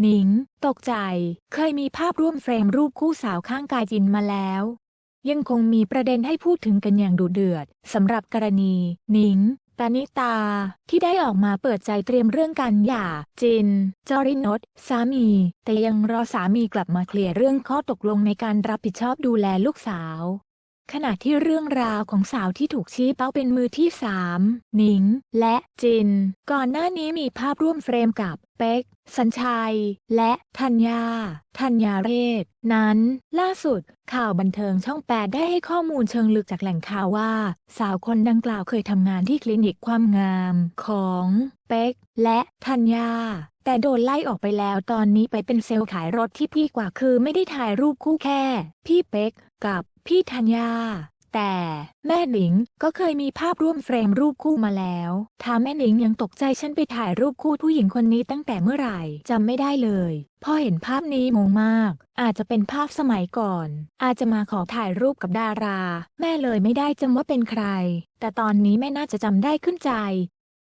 หนิง ตกใจ เคยมีภาพร่วมเฟรมรูปคู่สาวข้างกายจินมาแล้ว ยังคงมีประเด็นให้พูดถึงกันอย่างดุเดือดสำหรับกรณีหนิงปานิตา ที่ได้ออกมาเปิดใจเตรียมเรื่องการหย่า จิน จอรินทสามี แต่ยังรอสามีกลับมาเคลียร์เรื่องข้อตกลงในการรับผิดชอบดูแลลูกสาว ขณะที่เรื่องราวของสาวที่ถูกชี้เป้าเป็นมือที่สามหนิง และจิน ก่อนหน้านี้มีภาพร่วมเฟรมกับเป๊ก สัญชัย และธัญญา ธัญญาเรศ นั้น ล่าสุด ข่าวบันเทิงช่องแปดได้ให้ข้อมูลเชิงลึกจากแหล่งข่าวว่า สาวคนดังกล่าวเคยทำงานที่คลินิกความงามของเป๊ก และธัญญาแต่โดนไล่ออกไปแล้วตอนนี้ไปเป็นเซลล์ขายรถที่พี่กว่าคือไม่ได้ถ่ายรูปคู่แค่ พี่เป๊กกับ พี่ธัญญา แต่แม่หนิงก็เคยมีภาพร่วมเฟรมรูปคู่มาแล้วถ้าแม่หนิงยังตกใจฉันไปถ่ายรูปคู่ผู้หญิงคนนี้ตั้งแต่เมื่อไหร่จำไม่ได้เลย พอเห็นภาพนี้งงมาก อาจจะเป็นภาพสมัยก่อน อาจจะมาขอถ่ายรูปกับดารา แม่เลยไม่ได้จำว่าเป็นใคร แต่ตอนนี้แม่น่าจะจำได้ขึ้นใจ